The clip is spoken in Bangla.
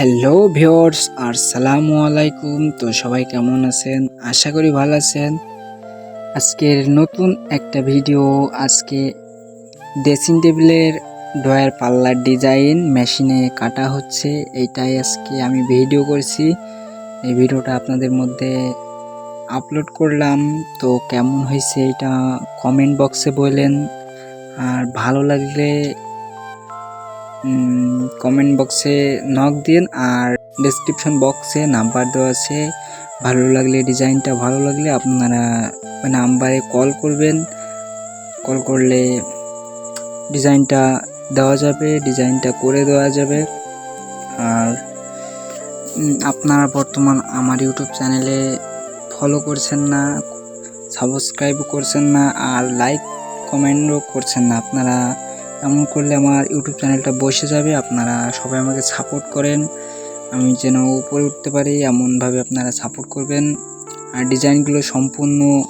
হ্যালো ভিওর্স আর সালামু আলাইকুম। তো সবাই কেমন আছেন? আশা করি ভালো আছেন। আজকের নতুন একটা ভিডিও আজকে ড্রেসিং টেবিলের ডয়ার পাল্লার ডিজাইন মেশিনে কাটা হচ্ছে। এইটাই আজকে আমি ভিডিও করছি। এই ভিডিওটা আপনাদের মধ্যে আপলোড করলাম। তো কেমন হয়েছে এটা কমেন্ট বক্সে বললেন আর ভালো লাগলে কমেন্ট বক্সে নক দিন আর ডেসক্রিপশন বক্সে নাম্বার দেওয়া আছে। ভালো লাগলে ডিজাইনটা ভালো লাগলে আপনারা নাম্বারে কল করবেন। কল করলে ডিজাইনটা দেওয়া যাবে ডিজাইনটা করে দেওয়া যাবে। আর আপনারা বর্তমান আমার ইউটিউব চ্যানেলে ফলো করছেন না সাবস্ক্রাইব করছেন না আর লাইক কমেন্টও করছেন না। আপনারা এমন করলে আমার ইউটিউব চ্যানেলটা বসে যাবে। আপনারা সবাই আমাকে সাপোর্ট করেন। আমি যেন উপরে উঠতে পারি, এমনভাবে আপনারা সাপোর্ট করবেন। আর ডিজাইনগুলো সম্পূর্ণ